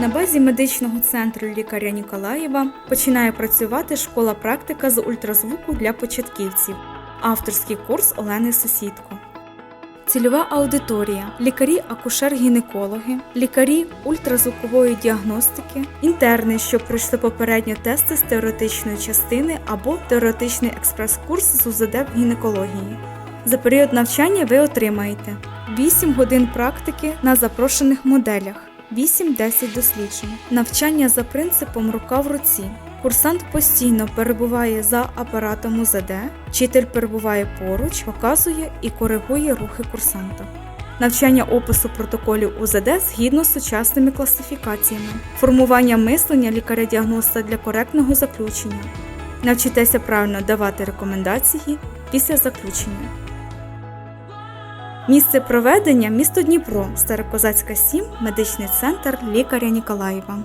На базі медичного центру лікаря Ніколаєва починає працювати школа практика з ультразвуку для початківців. Авторський курс Олени Сусідко. Цільова аудиторія: лікарі, акушер-гінекологи, лікарі ультразвукової діагностики, інтерни, що пройшли попередньо тести з теоретичної частини або теоретичний експрес-курс з УЗД в гінекології. За період навчання ви отримаєте 8 годин практики на запрошених моделях, 8-10 досліджень, навчання за принципом рука в руці. Курсант постійно перебуває за апаратом УЗД, вчитель перебуває поруч, показує і коригує рухи курсанта. Навчання опису протоколів УЗД згідно з сучасними класифікаціями, формування мислення лікаря-діагноста для коректного заключення. Навчитеся правильно давати рекомендації після заключення. Місце проведення місто Дніпро, Старокозацька 7, медичний центр лікаря Ніколаєва.